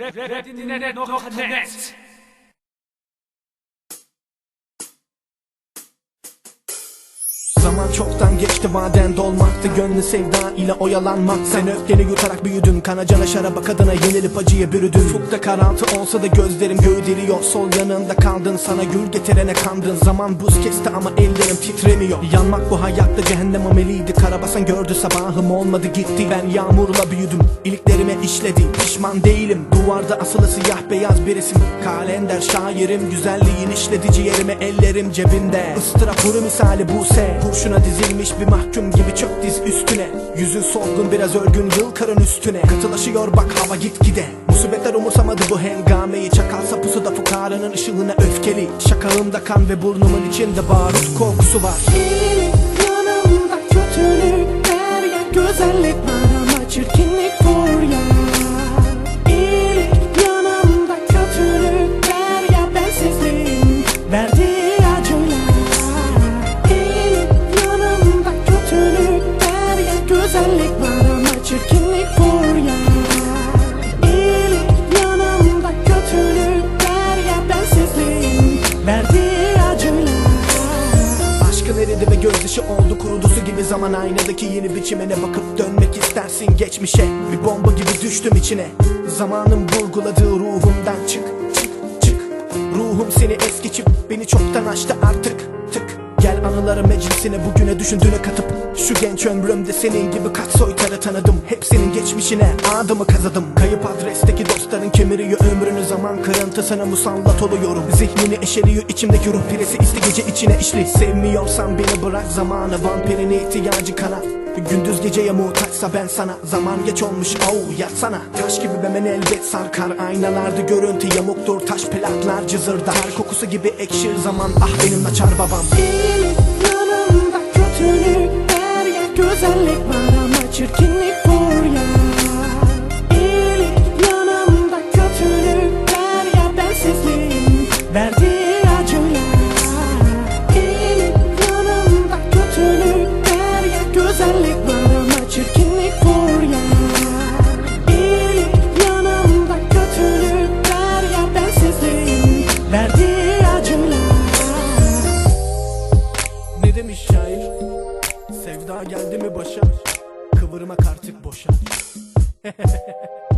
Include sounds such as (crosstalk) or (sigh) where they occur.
Rap, Rap, Rap, Rap, Rap, Rap, Rap, Rap, Rap, Rap, Zaman çoktan geçti maden dolmaktı. Gönlü sevda ile oyalanmak. Sen öfkeni yutarak büyüdün. Kana cana şaraba kadına yenilip acıya bürüdün. Ufukta karartı olsa da gözlerim göğderiyor Sol yanında kaldın sana gül getirene kandın. Zaman buz kesti ama ellerim titremiyor. Yanmak bu hayatta cehennem ameliydi. Karabasan gördü sabahım olmadı gitti. Ben yağmurla büyüdüm iliklerime işledi Pişman değilim duvarda asılı siyah beyaz bir isim Kalender şairim güzelliğin işledi ciğerime ellerim cebimde. Istırap huru misali Buse Kurşuna dizilmiş bir mahkum gibi çök diz üstüne. Yüzün solgun biraz örgün yıl karın üstüne. Katılaşıyor bak hava git gide Musibetler umursamadı bu hengameyi. Çakalsa pusuda fukaranın ışığına öfkeli. Şakağımda kan ve burnumun içinde barut kokusu var güzellik var ama çirkinlik var ya İyilik yanımda kötülük her yer bensizliğin verdiği acılar Aşkın eridi ve gözyaşı oldu kurudu su gibi zaman aynadaki yeni biçimine bakıp dönmek istersin geçmişe. Bir bomba gibi düştüm içine. Zamanın vurguladığı ruhumdan çık çık çık. Ruhum seni es geçip beni çoktan aştı artık. tık Gel anıları meclisine bugüne düşündüğüne katıp Şu genç ömrümde senin gibi kaç soytarı tanıdım. Hepsinin geçmişine adımı kazıdım. Kayıp adresteki dostların kemiriyor ömrünü Zaman kırıntısına musallat oluyorum. Zihnini eşeliyor içimdeki ruh piresi iste gece içine işli. Sevmiyorsan beni bırak zamanı Vampirin ihtiyacı kana Gündüz geceye muhtaçsa ben sana Zaman geç olmuş au yatsana. Taş gibi bemen elbet sarkar Aynalarda görüntü yamuktur Taş plaklar cızırdar. Ter kokusu gibi ekşir zaman Ah benim açar babam. İyilik yanımda kötülük her yer güzellik var ama çirkinlik var Başa. Kıvırmak artık boşa (laughs)